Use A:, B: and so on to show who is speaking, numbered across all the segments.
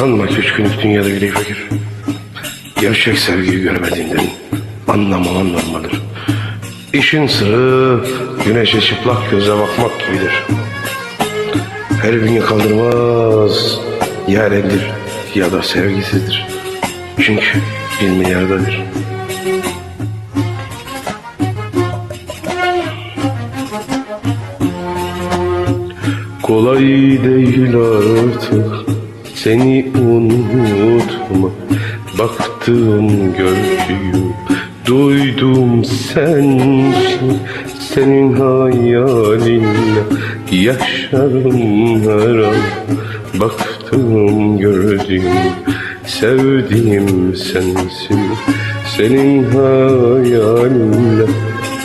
A: Sanma üç günlük dünyada yüreği fakir. Gerçek sevgiyi görmediğinden anlamaman normaldir. İşin sırrı güneşe çıplak göze bakmak gibidir. Her bünye kaldırmaz, ya reddir ya da sevgisizdir. Çünkü bir milyardadır. Kolay değil artık seni unutma. Baktım gördüm duydum sensin Senin hayalinle yaşarım her an. Baktım gördüm sevdiğim sensin. Senin hayalinle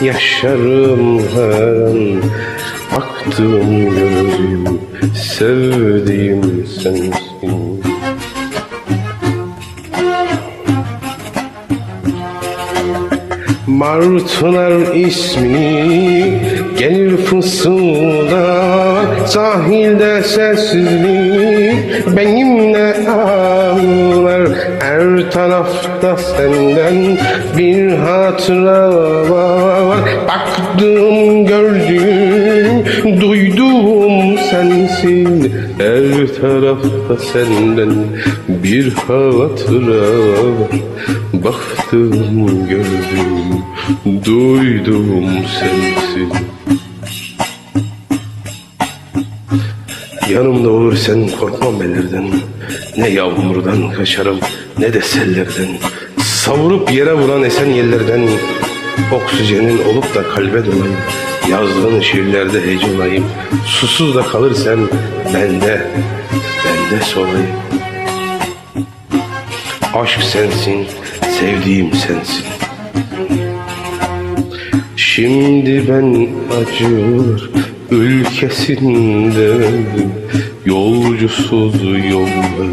A: yaşarım her an. Baktım gördüm sevdiğim sensin. Martılar ismini gelir fısıldar Sahilde sessizlik benimle ağlar Her tarafta senden bir hatıra var Baktım gördüm duydum sensin. Her tarafta senden bir hatıra var. Baktım gördüm duydum sensin. Yanımda olursan korkmam bellerden Ne yağmurdan kaçarım ne de sellerden. Savurup yere vuran esen yerlerden Oksijenin olup da kalbe dolayım Yazdığın şiirlerde heyecanlayım Susuz da kalırsan bende Bende solayım Aşk sensin, sevdiğim sensin. Şimdi ben acılar ülkesindeyim Yolcusuz yollar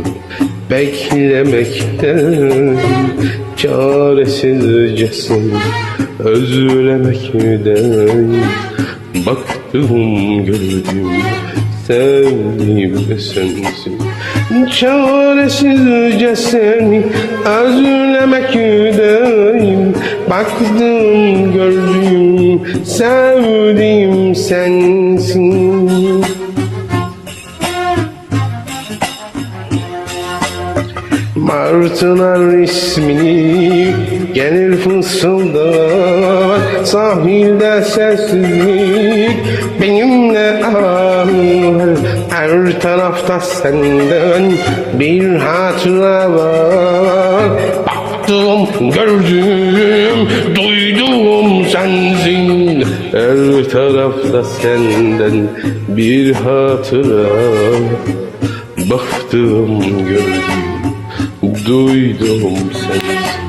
A: beklemekten Çaresizcesin özlemekten Baktım gördüm sevdiğim sensin. Çaresizce seni özlemekten Baktım gördüm sevdiğim sensin Martılar ismini gelir fısıldar Sahilde sessizlik benimle ağlar Her tarafta senden bir hatıra var. Baktım gördüm duydum sensin. Her tarafta senden bir hatıra. Baktım gördüm duydum sensin